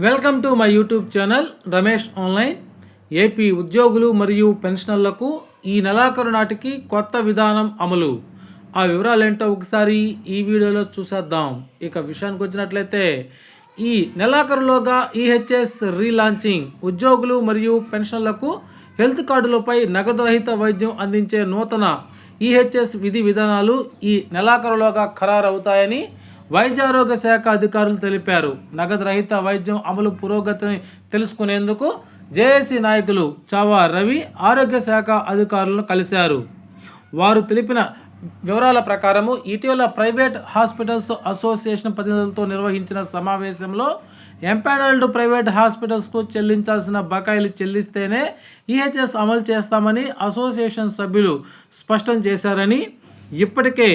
Welcome to my YouTube channel Ramesh online. AP ఉద్యోగులు మరియు పెన్షనర్లకు ఈ నెలాఖరు నాటికి కొత్త విధానం అమలు. ఆ వివరాలు ఏంటో ఒకసారి ఈ వీడియోలో చూసేద్దాం. ఇక విషయానికి వచ్చినట్లయితే ఈ నెలాఖరులోగా ఈహెచ్ఎస్ రీలాంచింగ్ ఉద్యోగులు మరియు పెన్షన్లకు హెల్త్ కార్డులపై నగదు రహిత వైద్యం అందించే నూతన ఈహెచ్ఎస్ విధి విధానాలు ఈ నెలాఖరులోగా ఖరారవుతాయని వైద్య ఆరోగ్య శాఖ అధికారులు తెలిపారు. నగదు రహిత వైద్యం అమలు పురోగతిని తెలుసుకునేందుకు జేఏసీ నాయకులు చావా రవి ఆరోగ్య శాఖ అధికారులను కలిశారు. వారు తెలిపిన వివరాల ప్రకారము ఇటీవల ప్రైవేట్ హాస్పిటల్స్ అసోసియేషన్ ప్రతినిధులతో నిర్వహించిన సమావేశంలో ఎంపానల్డ్ ప్రైవేట్ హాస్పిటల్స్కు చెల్లించాల్సిన బకాయిలు చెల్లిస్తేనే ఈహెచ్ఎస్ అమలు చేస్తామని అసోసియేషన్ సభ్యులు స్పష్టం చేశారని ఇప్పటికే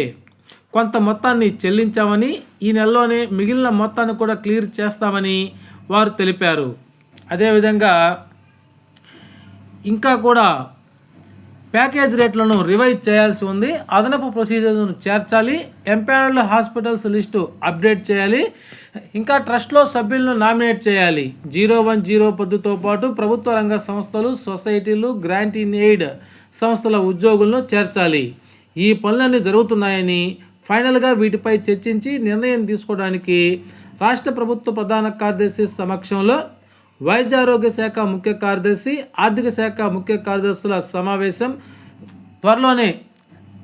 కొంత మొత్తాన్ని చెల్లించామని ఈ నెలలోనే మిగిలిన మొత్తాన్ని కూడా క్లియర్ చేస్తామని వారు తెలిపారు. అదేవిధంగా ఇంకా కూడా ప్యాకేజ్ రేట్లను రివైజ్ చేయాల్సి ఉంది. అదనపు ప్రొసీజర్ను చేర్చాలి. ఎంపానల్డ్ హాస్పిటల్స్ లిస్టు అప్డేట్ చేయాలి. ఇంకా ట్రస్ట్లో సభ్యులను నామినేట్ చేయాలి. జీరో వన్ జీరో పద్దుతో పాటు ప్రభుత్వ రంగ సంస్థలు సొసైటీలు గ్రాంట్ ఇన్ ఎయిడ్ సంస్థల ఉద్యోగులను చేర్చాలి. ఈ పనులన్నీ జరుగుతున్నాయని ఫైనల్గా వీటిపై చర్చించి నిర్ణయం తీసుకోవడానికి రాష్ట్ర ప్రభుత్వ ప్రధాన కార్యదర్శి సమక్షంలో వైద్య ఆరోగ్య శాఖ ముఖ్య కార్యదర్శి ఆర్థిక శాఖ ముఖ్య కార్యదర్శుల సమావేశం త్వరలోనే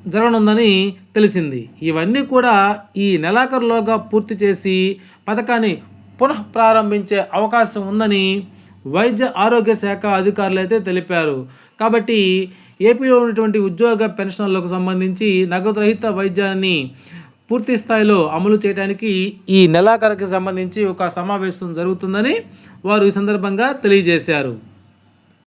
జరగనుందని తెలిసింది. ఇవన్నీ కూడా ఈ నెలాఖరులోగా పూర్తి చేసి పథకాన్ని పునః ప్రారంభించే అవకాశం ఉందని వైద్య ఆరోగ్య శాఖ అధికారులు అయితే తెలిపారు. కాబట్టి ఏపీలో ఉన్నటువంటి ఉద్యోగ పెన్షన్లకు సంబంధించి నగదు రహిత వైద్యాన్ని పూర్తి స్థాయిలో అమలు చేయడానికి ఈ నెలాఖరుకి సంబంధించి ఒక సమావేశం జరుగుతుందని వారు ఈ సందర్భంగా తెలియజేశారు.